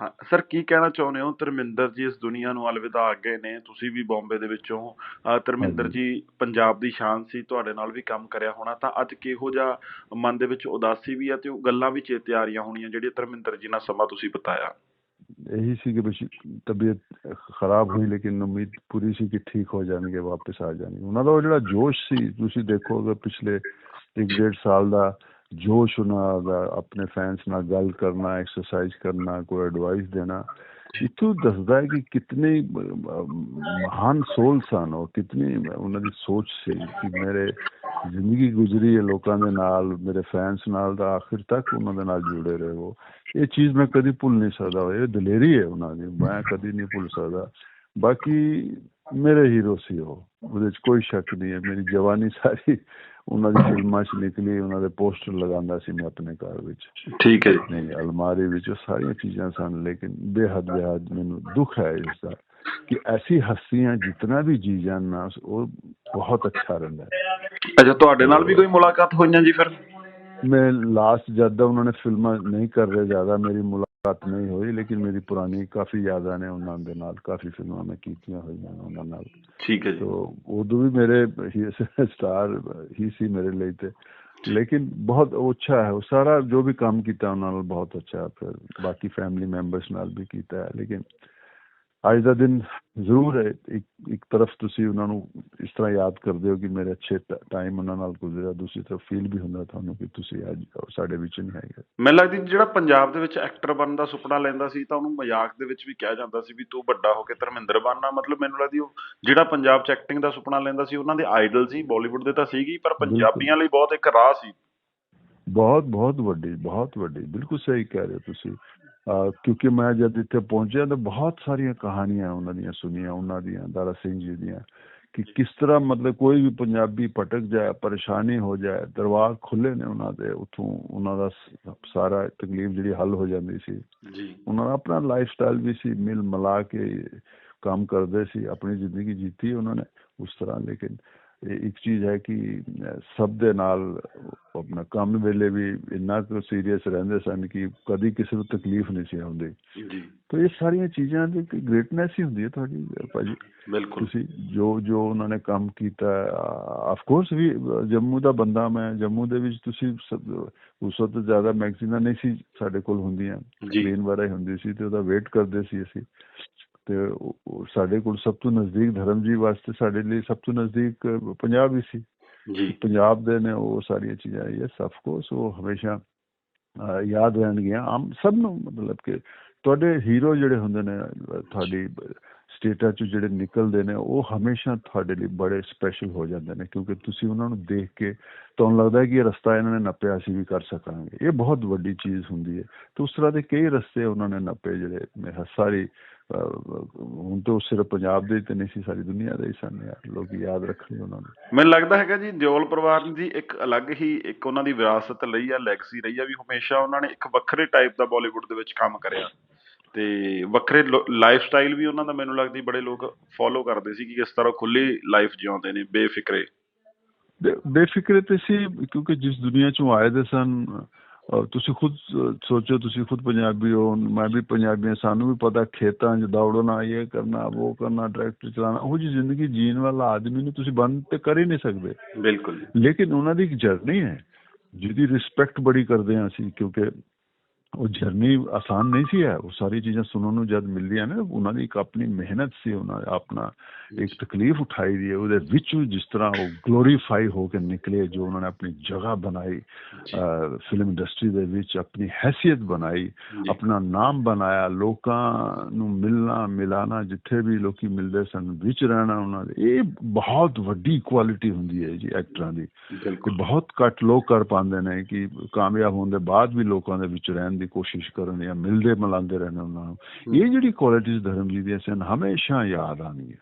ਹਾਂ ਸਰ ਕੀ ਕਹਿਣਾ ਚਾਹੁੰਦੇ ਹੋ? ਧਰਮਿੰਦਰ ਜੀ ਇਸ ਦੁਨੀਆ ਨੂੰ ਅਲਵਿਦਾ ਆ ਗਏ ਨੇ। ਤੁਸੀਂ ਵੀ ਬੰਬੇ ਦੇ ਵਿੱਚੋਂ ਧਰਮਿੰਦਰ। ਜੀ ਪੰਜਾਬ ਦੀ ਸ਼ਾਨ ਸੀ ਤੁਹਾਡੇ ਨਾਲ ਵੀ ਕੰਮ ਕਰਿਆ ਹੋਣਾ। ਤਾਂ ਅੱਜ ਕਿਹੋ ਜਿਹਾ ਮਨ ਦੇ ਵਿੱਚ ਉਦਾਸੀ ਵੀ ਆ ਤੇ ਉਹ ਗੱਲਾਂ ਵੀ ਚੇਤੇ ਆ ਰਹੀਆਂ ਹੋਣੀਆਂ ਜਿਹੜੀਆਂ ਧਰਮਿੰਦਰ ਜੀ ਨਾਲ ਸਮਾਂ ਤੁਸੀਂ ਬਿਤਾਇਆ? ਇਹੀ ਸੀ ਕਿ ਬਸ ਤਬੀਅਤ ਖਰਾਬ ਹੋਈ ਲੇਕਿਨ ਉਮੀਦ ਪੂਰੀ ਸੀ ਕਿ ਠੀਕ ਹੋ ਜਾਣਗੇ ਵਾਪਸ ਆ ਜਾਣਗੇ। ਉਹਨਾਂ ਦਾ ਉਹ ਜਿਹੜਾ ਜੋਸ਼ ਸੀ ਤੁਸੀਂ ਦੇਖੋਗੇ ਪਿਛਲੇ ਇੱਕ ਡੇਢ ਸਾਲ ਦਾ ਜੋਸ਼ ਉਹਨਾਂ ਦਾ ਆਪਣੇ ਫੈਨਸ ਨਾਲ ਗੱਲ ਕਰਨਾ ਐਕਸਰਸਾਈਜ਼ ਕਰਨਾ, ਕੋਈ ਐਡਵਾਈਸ ਦੇਣਾ ਇਤੋਂ ਦੱਸਦਾ ਹੈ ਕਿ ਕਿਤਨੇ, ਮਹਾਨ ਸੋਲ ਸਨ ਉਹ, ਕਿਤਨੀ ਉਹਨਾਂ ਦੀ ਸੋਚ ਸੀ ਕਿ ਮੇਰੇ ਜ਼ਿੰਦਗੀ ਗੁਜ਼ਰੀ ਹੈ, ਲੋਕਾਂ ਦੇ ਨਾਲ, ਮੇਰੇ ਫੈਨਸ ਨਾਲ ਦਾ ਆਖਿਰ ਤੱਕ ਉਹਨਾਂ ਦੇ ਨਾਲ ਜੁੜੇ ਰਹੇ। ਉਹ ਇਹ ਚੀਜ਼ ਮੈਂ ਕਦੀ ਭੁੱਲ ਨਹੀਂ ਸਕਦਾ, ਇਹ ਦਲੇਰੀ ਹੈ ਉਹਨਾਂ ਦੀ, ਮੈਂ ਕਦੀ ਨਹੀਂ ਭੁੱਲ ਸਕਦਾ। ਬਾਕੀ ਮੇਰੇ ਹੀਰੋ ਸੀ ਉਹ। ਉਹਦੇ 'ਚ ਕੋਈ ਸ਼ੱਕ ਨਹੀਂ ਹੈ। ਮੇਰੀ ਜਵਾਨੀ ਸਾਰੀ ਉਹਨਾਂ ਦੀ ਫਿਲਮਾਂ 'ਚ ਨਿਕਲੀ ਉਹਨਾਂ ਦੇ ਪੋਸਟਰ ਲਗਾਉਂਦਾ ਸੀ ਮੈਂ ਆਪਣੇ ਘਰ ਵਿੱਚ। ਠੀਕ ਹੈ ਨਹੀਂ ਅਲਮਾਰੀ ਵਿੱਚ ਉਹ ਸਾਰੀਆਂ ਚੀਜ਼ਾਂ ਸਨ ਲੇਕਿਨ ਬੇਹੱਦ ਬੇਹੱਦ ਮੈਨੂੰ ਦੁੱਖ ਹੈ ਇਸ ਦਾ ਕਿ ਐਸੀ ਹਸਤੀਆਂ ਜਿਤਨਾ ਵੀ ਜੀ ਜਾਣ ਨਾ ਉਹ ਬਹੁਤ ਅੱਛਾ ਰਹਿੰਦਾ ਹੈ। ਅੱਛਾ ਤੁਹਾਡੇ ਨਾਲ ਵੀ ਕੋਈ ਮੁਲਾਕਾਤ ਹੋਈਆਂ ਜੀ ਫਿਰ? ਮੈਂ ਲਾਸਟ ਜਦ ਉਹਨਾਂ ਨੇ ਫਿਲਮਾਂ ਨਹੀਂ ਕਰ ਰਹੇ ਜ਼ਿਆਦਾ ਮੇਰੀ ਮੁਲਾਕਾਤ ਨਹੀਂ ਹੋਈ ਲੇਕਿਨ ਮੇਰੀ ਪੁਰਾਣੀ ਕਾਫੀ ਯਾਦਾਂ ਨੇ ਉਹਨਾਂ ਦੇ ਨਾਲ ਕਾਫੀ ਫਿਲਮਾਂ ਮੈਂ ਕੀਤੀਆਂ ਹੋਈਆਂ ਨੇ ਉਹਨਾਂ ਨਾਲ ਠੀਕ ਹੈ ਜੀ ਤੋ ਉਦੋਂ ਵੀ ਮੇਰੇ ਹੀ ਸਟਾਰ ਹੀ ਸੀ ਮੇਰੇ ਲਈ ਤੇ ਲੇਕਿਨ ਬਹੁਤ ਉਹ ਅੱਛਾ ਹੈ ਉਹ ਸਾਰਾ ਜੋ ਵੀ ਕੰਮ ਕੀਤਾ ਉਹਨਾਂ ਨਾਲ ਬਹੁਤ ਅੱਛਾ ਫਿਰ ਬਾਕੀ ਫੈਮਿਲੀ ਮੈਂਬਰਸ ਨਾਲ ਵੀ ਕੀਤਾ ਹੈ ਲੇਕਿਨ ਅੱਜ ਦਾ ਦਿਨ ਜ਼ਰੂਰ ਹੈ। ਇੱਕ ਇੱਕ ਤਰਫ ਤੁਸੀਂ ਉਹਨਾਂ ਨੂੰ ਇਸ ਤਰ੍ਹਾਂ ਯਾਦ ਕਰਦੇ ਹੋ ਕਿ ਮੇਰੇ ਅੱਛੇ ਟਾਈਮ ਉਹਨਾਂ ਨਾਲ ਗੁਜ਼ਰਿਆ ਦੂਸਰੀ ਤਰਫ ਫੀਲ ਵੀ ਹੁੰਦਾ ਤੁਹਾਨੂੰ ਕਿ ਤੁਸੀਂ ਅੱਜ ਸਾਡੇ ਵਿੱਚ ਨਹੀਂ ਹੈਗੇ। ਮੈਨੂੰ ਲੱਗਦੀ ਜਿਹੜਾ ਪੰਜਾਬ ਦੇ ਵਿੱਚ ਐਕਟਰ ਬਣਨ ਦਾ ਸੁਪਨਾ ਲੈਂਦਾ ਸੀ ਤਾਂ ਉਹਨੂੰ ਮਜ਼ਾਕ ਦੇ ਵਿੱਚ ਵੀ ਕਿਹਾ ਜਾਂਦਾ ਸੀ ਵੀ ਤੂੰ ਵੱਡਾ ਹੋ ਕੇ ਧਰਮਿੰਦਰ ਬਣਨਾ। ਮਤਲਬ ਮੈਨੂੰ ਲੱਗਦੀ ਉਹ ਜਿਹੜਾ ਪੰਜਾਬ 'ਚ ਐਕਟਿੰਗ ਦਾ ਸੁਪਨਾ ਲੈਂਦਾ ਸੀ ਉਹਨਾਂ ਦੇ ਆਈਡਲ ਸੀ ਬਾਲੀਵੁੱਡ ਦੇ ਤਾਂ ਸੀਗੀ ਪਰ ਪੰਜਾਬੀਆਂ ਲਈ ਬਹੁਤ ਇੱਕ ਰਾਹ ਸੀ। ਬਹੁਤ ਬਹੁਤ ਵੱਡੀ ਬਹੁਤ ਵੱਡੀ। ਬਿਲਕੁਲ ਸਹੀ ਕਹਿ ਰਹੇ ਹੋ ਤੁਸੀਂ। ਕਿਉਂਕਿ ਮੈਂ ਜਦ ਇੱਥੇ ਪਹੁੰਚਿਆ ਤਾਂ ਬਹੁਤ ਸਾਰੀਆਂ ਕਹਾਣੀਆਂ ਉਹਨਾਂ ਦੀਆਂ ਸੁਣੀਆਂ ਉਹਨਾਂ ਦੀਆਂ ਦਾਰਾ ਸਿੰਘ ਜੀ ਦੀਆਂ ਕਿ ਕਿਸ ਤਰ੍ਹਾਂ ਮਤਲਬ ਕੋਈ ਵੀ ਪੰਜਾਬੀ ਭਟਕ ਜਾਏ ਪਰੇਸ਼ਾਨੀ ਹੋ ਜਾਏ ਦਰਵਾਜ਼ੇ ਖੁੱਲੇ ਨੇ ਉਹਨਾਂ ਦੇ ਉਥੋਂ ਉਹਨਾਂ ਦਾ ਸਾਰਾ ਤਕਲੀਫ ਜਿਹੜੀ ਹੱਲ ਹੋ ਜਾਂਦੀ ਸੀ। ਜੀ। ਉਹਨਾਂ ਦਾ ਆਪਣਾ ਲਾਈਫ ਸਟਾਈਲ ਵੀ ਸੀ ਮਿਲ ਮਿਲਾ ਕੇ ਕੰਮ ਕਰਦੇ ਸੀ ਆਪਣੀ ਜ਼ਿੰਦਗੀ ਜੀਤੀ ਉਹਨਾਂ ਨੇ ਉਸ ਤਰ੍ਹਾਂ ਲੇਕਿਨ ਇੱਕ ਚੀਜ਼ ਹੈ ਕਿ ਸਭ ਦੇ ਨਾਲ ਆਪਣਾ ਕੰਮ ਵੇਲੇ ਵੀ ਇੰਨਾ ਕੁ ਸੀਰੀਅਸ ਰਹਿੰਦੇ ਸਨ ਕਿ ਕਦੀ ਕਿਸੇ ਨੂੰ ਤਕਲੀਫ ਨਹੀਂ ਸੀ ਆਉਂਦੀ। ਜੀ। ਤਾਂ ਇਹ ਸਾਰੀਆਂ ਚੀਜ਼ਾਂ ਦੀ ਗ੍ਰੇਟਨੈਸ ਹੀ ਹੁੰਦੀ ਹੈ ਤੁਹਾਡੀ ਭਾਜੀ। ਬਿਲਕੁਲ। ਤੁਸੀਂ ਜੋ ਜੋ ਉਹਨਾਂ ਨੇ ਕੰਮ ਕੀਤਾ ਆਫ ਕੋਰਸ ਵੀ ਜੰਮੂ ਦਾ ਬੰਦਾ ਮੈਂ ਜੰਮੂ ਦੇ ਵਿੱਚ ਤੁਸੀਂ ਉਸ ਵਕਤ ਜ਼ਿਆਦਾ ਮੈਗਜ਼ੀਨਾਂ ਨਹੀਂ ਸੀ ਸਾਡੇ ਕੋਲ ਹੁੰਦੀਆਂ। ਜੀ। ਕਲੀਨ ਵਾਰਾ ਹੀ ਹੁੰਦੀ ਸੀ ਤੇ ਉਹਦਾ ਵੇਟ ਕਰਦੇ ਸੀ ਅਸੀਂ। ਤੇ ਸਾਡੇ ਕੋਲ ਸਭ ਤੋਂ ਨਜ਼ਦੀਕ ਧਰਮ ਜੀ ਵਾਸਤੇ ਸਾਡੇ ਲਈ ਸਭ ਤੋਂ ਨਜ਼ਦੀਕ ਪੰਜਾਬ ਹੀ ਸੀ। ਜੀ। ਪੰਜਾਬ ਦੇ ਨੇ ਉਹ ਸਾਰੀਆਂ ਚੀਜ਼ਾਂ ਯੈਸ ਆਫ ਕੋਰਸ ਉਹ ਹਮੇਸ਼ਾ ਯਾਦ ਰਹਿਣਗੀਆਂ। ਆਮ ਸਭ ਨੂੰ ਮਤਲਬ ਕਿ ਤੁਹਾਡੇ ਹੀਰੋ ਜਿਹੜੇ ਹੁੰਦੇ ਨੇ ਤੁਹਾਡੀ ਸਟੇਟਾਂ ਚੋਂ ਜਿਹੜੇ ਨਿਕਲਦੇ ਨੇ ਉਹ ਹਮੇਸ਼ਾ ਤੁਹਾਡੇ ਲਈ ਬੜੇ ਸਪੈਸ਼ਲ ਹੋ ਜਾਂਦੇ ਨੇ ਕਿਉਂਕਿ ਤੁਸੀਂ ਉਹਨਾਂ ਨੂੰ ਦੇਖ ਕੇ ਤੁਹਾਨੂੰ ਲੱਗਦਾ ਹੈ ਕਿ ਇਹ ਰਸਤਾ ਇਹਨਾਂ ਨੇ ਨੱਪਿਆ ਅਸੀਂ ਵੀ ਕਰ ਸਕਾਂਗੇ। ਇਹ ਬਹੁਤ ਵੱਡੀ ਚੀਜ਼ ਹੁੰਦੀ ਹੈ। ਤੇ ਉਸ ਤਰ੍ਹਾਂ ਦੇ ਕਈ ਰਸਤੇ ਉਹਨਾਂ ਨੇ ਨੱਪੇ ਜਿਹੜੇ ਮੈਂ ਸਾਰੀ ਅਹ, ਹੁਣ ਤਾਂ ਉਹ ਸਿਰਫ ਪੰਜਾਬ ਦੇ ਹੀ ਤੇ ਨਹੀਂ ਸੀ ਸਾਰੀ ਦੁਨੀਆ ਦੇ ਹੀ ਸਨ ਲੋਕ ਯਾਦ ਰੱਖਣੇ ਉਹਨਾਂ ਨੂੰ। ਮੈਨੂੰ ਲੱਗਦਾ ਹੈਗਾ ਜੀ ਦਿਓਲ ਪਰਿਵਾਰ ਦੀ ਇੱਕ ਅਲੱਗ ਹੀ ਇੱਕ ਉਹਨਾਂ ਦੀ ਵਿਰਾਸਤ ਲਈ ਆ ਲੈਗਸੀ ਰਹੀ ਆ ਵੀ ਹਮੇਸ਼ਾ ਉਹਨਾਂ ਨੇ ਇੱਕ ਵੱਖਰੇ ਟਾਈਪ ਦਾ ਬਾਲੀਵੁੱਡ ਦੇ ਵਿੱਚ ਕੰਮ ਕਰਿਆ। ਤੇ ਵੱਖਰੇ ਲਾਈਫ ਸਟਾਈਲ ਵੀ ਉਹਨਾਂ ਦਾ ਮੈਨੂੰ ਲੱਗਦੀ ਬੜੇ ਲੋਕ ਫੋਲੋ ਕਰਦੇ ਸੀ ਕਿ ਕਿਸ ਤਰ੍ਹਾਂ ਖੁੱਲੀ ਲਾਈਫ ਜਿਉਂਦੇ ਨੇ ਬੇਫਿਕਰੇ। ਬੇਫਿਕਰੇ ਤੇ ਸੀ ਕਿਉਂਕਿ ਜਿਸ ਦੁਨੀਆ ਚੋਂ ਆਏ ਦੇ ਸਨ ਤੁਸੀਂ ਖੁਦ ਸੋਚੋ ਤੁਸੀਂ ਖੁਦ ਪੰਜਾਬੀ ਹੋ ਮੈਂ ਵੀ ਪੰਜਾਬੀ ਹਾਂ ਸਾਨੂੰ ਵੀ ਪਤਾ ਖੇਤਾਂ 'ਚ ਦੌੜਨਾ ਇਹ ਕਰਨਾ ਉਹ ਕਰਨਾ ਟਰੈਕਟਰ ਚਲਾਉਣਾ ਉਹ ਜੀ ਜ਼ਿੰਦਗੀ ਜੀਣ ਵਾਲਾ ਆਦਮੀ ਨੂੰ ਤੁਸੀਂ ਬੰਦ ਤੇ ਕਰ ਹੀ ਨਹੀਂ ਸਕਦੇ। ਬਿਲਕੁਲ। ਲੇਕਿਨ ਉਹਨਾਂ ਦੀ ਇੱਕ ਜਰਨੀ ਹੈ ਜਿਹਦੀ ਰਿਸਪੈਕਟ ਬੜੀ ਕਰਦੇ ਹਾਂ ਅਸੀਂ ਕਿਉਂਕਿ ਉਹ ਜਰਨੀ ਆਸਾਨ ਨਹੀਂ ਸੀ ਹੈ। ਉਹ ਸਾਰੀ ਚੀਜ਼ਾਂ ਸੁਣਨ ਨੂੰ ਜਦ ਮਿਲਦੀਆਂ ਨੇ ਉਹਨਾਂ ਦੀ ਇੱਕ ਆਪਣੀ ਮਿਹਨਤ ਸੀ ਉਹਨਾਂ ਆਪਣਾ ਇੱਕ ਤਕਲੀਫ ਉਠਾਈ ਦੀ ਹੈ। ਉਹਦੇ ਵਿੱਚੋਂ ਜਿਸ ਤਰ੍ਹਾਂ ਉਹ ਗਲੋਰੀਫਾਈ ਹੋ ਕੇ ਨਿਕਲੇ ਜੋ ਉਹਨਾਂ ਨੇ ਆਪਣੀ ਜਗ੍ਹਾ ਬਣਾਈ ਫਿਲਮ ਇੰਡਸਟਰੀ ਦੇ ਵਿੱਚ ਆਪਣੀ ਹੈਸੀਅਤ ਬਣਾਈ। ਆਪਣਾ ਨਾਮ ਬਣਾਇਆ ਲੋਕਾਂ ਨੂੰ ਮਿਲਣਾ ਮਿਲਾਣਾ ਜਿੱਥੇ ਵੀ ਲੋਕੀ ਮਿਲਦੇ ਸਨ ਵਿੱਚ ਰਹਿਣਾ ਉਹਨਾਂ ਦੇ ਇਹ ਬਹੁਤ ਵੱਡੀ ਕੁਆਲਿਟੀ ਹੁੰਦੀ ਹੈ ਜੀ ਐਕਟਰਾਂ ਦੀ। ਬਹੁਤ ਘੱਟ ਲੋਕ ਕਰ ਪਾਉਂਦੇ ਨੇ ਕਿ ਕਾਮਯਾਬ ਹੋਣ ਦੇ ਬਾਅਦ ਵੀ ਲੋਕਾਂ ਦੇ ਵਿੱਚ ਰਹਿਣ ਦੀ ਕੋਸ਼ਿਸ਼ ਕਰਨ ਜਾਂ ਮਿਲਦੇ ਮਿਲਾਉਂਦੇ ਰਹਿਣ ਉਹਨਾਂ ਨੂੰ। ਇਹ ਜਿਹੜੀ ਕੁਆਲਿਟੀਜ਼ ਧਰਮਜੀਤ ਦੀਆਂ ਸਨ ਹਮੇਸ਼ਾ ਯਾਦ ਆਉਣਗੀਆਂ